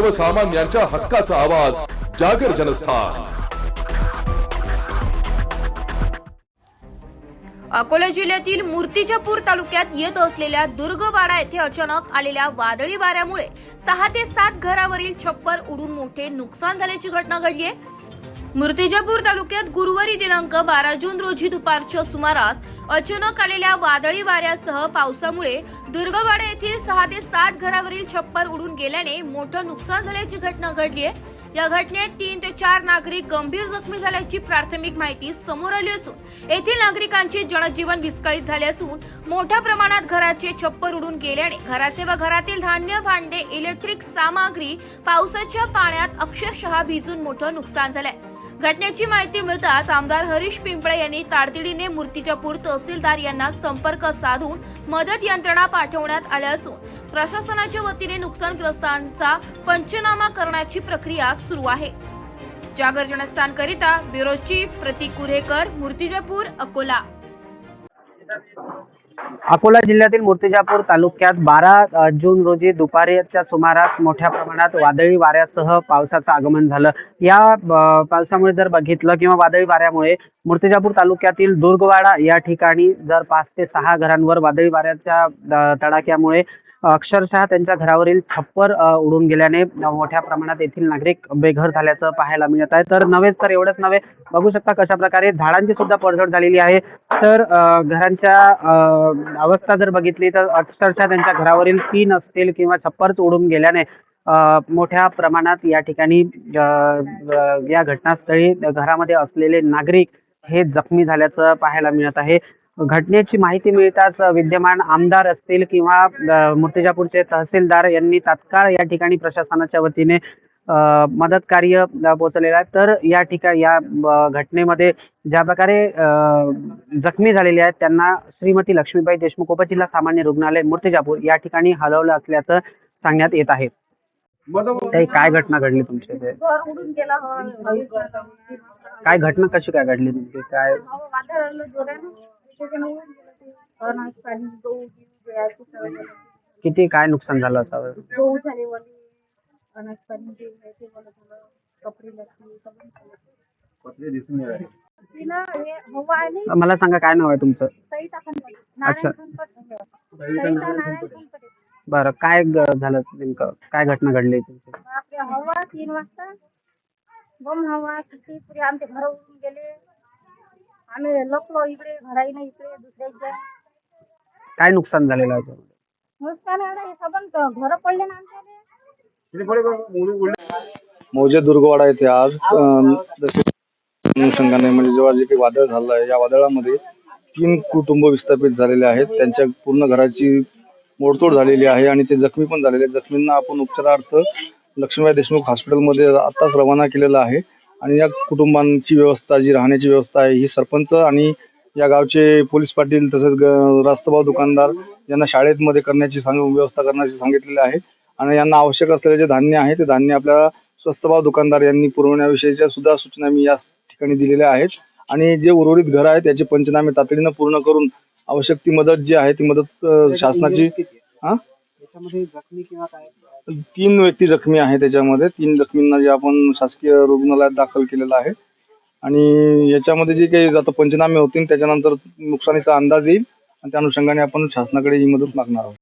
सर्वसामान्यांच्या हक्काचा आवाज जागर जनस्थान. अकोला जिल्ह्यातील मूर्तिजापूर तालुक्यात येत असलेल्या दुर्गवाडा येथे अचानक आलेल्या वादळी वाऱ्यामुळे सहा ते सात घरावरील छप्पर उडून मोठे नुकसान झाल्याची घटना घडली आहे. मूर्तिजापूर तालुक्यात गुरुवारी दिनांक बारा जून रोजी दुपारच्या सुमारास अचानक आलेल्या वादळी वाऱ्यासह पावसामुळे दुर्गवाडा येथील सहा ते सात घरावरील छप्पर उडून गेल्याने मोठं नुकसान झाल्याची घटना घडली आहे. या घटनेत तीन ते चार नागरिक गंभीर जखमी झाल्याची प्राथमिक माहिती समोर आली असून येथील नागरिकांचे जनजीवन विस्कळीत झाले असून मोठ्या प्रमाणात घराचे छप्पर उडून गेल्याने घराचे व घरातील धान्य भांडे इलेक्ट्रिक सामग्री पावसाच्या पाण्यात अक्षरशः भिजून मोठं नुकसान झालंय. घटनेची माहिती मिळताच आमदार हरीश पिंपळे यांनी तातडीने मूर्तिजापूर तहसीलदार यांना संपर्क साधून मदत यंत्रणा पाठवण्यात आल्या असून प्रशासनाच्या वतीने नुकसानग्रस्तांचा पंचनामा करण्याची प्रक्रिया सुरू आहे. जागर जनस्थानकरिता ब्युरो चीफ प्रतीक कुरेकर मूर्तिजापूर अकोला. अकोला जिल्ह्यातील मूर्तिजापूर तालुक्यात बारा जून रोजी दुपारीच्या सुमारास मोठ्या प्रमाणात वादळी वाऱ्यासह पावसाचं आगमन झालं. या पावसामुळे जर बघितलं किंवा वादळी वाऱ्यामुळे मूर्तिजापूर तालुक्यातील दुर्गवाडा या ठिकाणी जर पाच ते सहा घरांवर वादळी वाऱ्याच्या तडाख्यामुळे अक्षरशः त्यांच्या घरावरील छप्पर उडून गेल्याने मोठ्या प्रमाणात येथील नागरिक बेघर झाल्याचं पाहायला मिळत आहे. तर नव्हेच तर एवढंच नव्हे बघू शकता कशा प्रकारे झाडांची सुद्धा पडझड झालेली आहे. तर घरांच्या अ, अवस्था जर बघितली तर अक्षरशः त्यांच्या घरावरील तीन असतील किंवा छप्परच उडून गेल्याने मोठ्या प्रमाणात या ठिकाणी या घटनास्थळी घरामध्ये असलेले नागरिक हे जखमी झाल्याचं पाहायला मिळत आहे. घटनेची माहिती मिळताच विद्यमान आमदार असतील किंवा मूर्तिजापूरचे तहसीलदार यांनी तात्काळ या ठिकाणी प्रशासनाच्या वतीने मदत कार्य अ, पोहोचलेलं आहे. तर या ठिकाणी या घटनेमध्ये ज्या प्रकारे जखमी झालेले आहेत त्यांना श्रीमती लक्ष्मीबाई देशमुख उपजिल्हा सामान्य रुग्णालय मूर्तिजापूर या ठिकाणी हलवलं असल्याचं सांगण्यात येत आहे. काय घटना घडली तुमच्या इथे काय घटना कशी काय घडली तुमची? काय पाणी गहू. किती काय नुकसान झालं असावं गहू झाले वले अनाज पाणी जे आहे ते वलं झालं कपडे लत्ती सगळं झालं. तिनं हे हवा आली मला सांगा काय नाव आहे तुमचं सईता अच्छा. सईता नारायण बरं काय ग- झालं नेमकं काय घटना घडली तुमची हवा तीन वाजता बम हवा किती पुरे आमचे घर उडून गेले लपलो इकडे घराईनं इकडे दुसऱ्याच्या काय नुकसान झालेलं आहे याच्यामध्ये? घर पडले ना आमच्या मौजे दुर्गवाडा येथे आज अं, अनुषंगाने म्हणजे जेव्हा जे काही वादळ झालं आहे या वादळामध्ये तीन कुटुंब विस्थापित झालेले आहेत. त्यांच्या पूर्ण घराची मोडतोड झालेली आहे आणि ते जखमी पण झालेले आहेत. जखमींना आपण उपचारार्थ लक्ष्मीबाई देशमुख हॉस्पिटलमध्ये आताच रवाना केलेलं आहे. आणि या कुटुंबांची व्यवस्था जी राहण्याची व्यवस्था आहे ही सरपंच आणि या गावचे पोलीस पाटील तसेच रास्तभाव दुकानदार यांना शाळेमध्ये करण्याची सांग व्यवस्था करण्याची सांगितलेली आहे. आणि यांना आवश्यक असलेले जे धान्य आहे ते धान्य आपल्याला स्वस्तभाव दुकानदार यांनी पुरवण्याविषयीच्या सुद्धा सूचना मी या ठिकाणी दिलेल्या आहेत. आणि जे उर्वरित घर आहेत त्याचे पंचनामे तातडीनं पूर्ण करून आवश्यक ती मदत जी आहे ती मदत शासनाची हा? त्याच्यामध्ये जखमी किंवा काय? तीन व्यक्ती जखमी आहे त्याच्यामध्ये. तीन जखमींना जे आपण शासकीय रुग्णालयात दाखल केलेलं आहे. आणि याच्यामध्ये जे काही आता पंचनामे होतील त्याच्यानंतर नुकसानीचा अंदाज येईल. आणि त्या अनुषंगाने आपण शासनाकडे ही मदत मागणार आहोत.